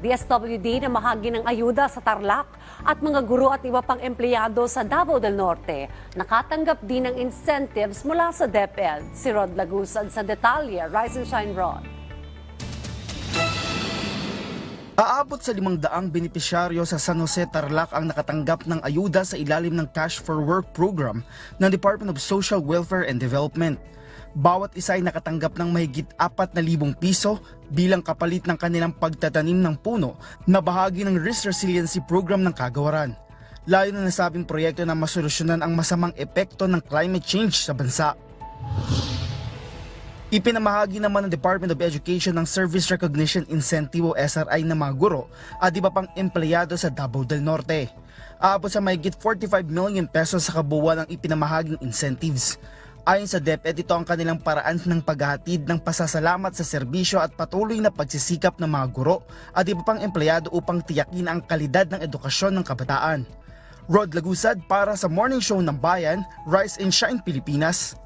DSWD na mahagi ng ayuda sa Tarlac at mga guro at iba pang empleyado sa Davao del Norte. Nakatanggap din ng incentives mula sa DepEd. Si Rod Lagusad sa detalye. Rise and Shine Rod. Aabot sa limang daang benepisyaryo sa San Jose Tarlac ang nakatanggap ng ayuda sa ilalim ng Cash for Work program ng Department of Social Welfare and Development. Bawat isa ay nakatanggap ng mahigit 4,000 piso bilang kapalit ng kanilang pagtatanim ng puno na bahagi ng Risk Resiliency Program ng kagawaran. Layo na nasabing proyekto na masolusyonan ang masamang epekto ng climate change sa bansa. Ipinamahagi naman ng Department of Education ng Service Recognition Incentive o SRI ng mga guro at iba pang empleyado sa Davao del Norte. Aabot sa mahigit 45 million pesos sa kabuuan ng ipinamahaging incentives. Ayon sa DepEd, ito ang kanilang paraan ng paghahatid ng pasasalamat sa serbisyo at patuloy na pagsisikap ng mga guro at iba pang empleyado upang tiyakin ang kalidad ng edukasyon ng kabataan. Rod Lagusad para sa Morning Show ng Bayan, Rise and Shine Pilipinas.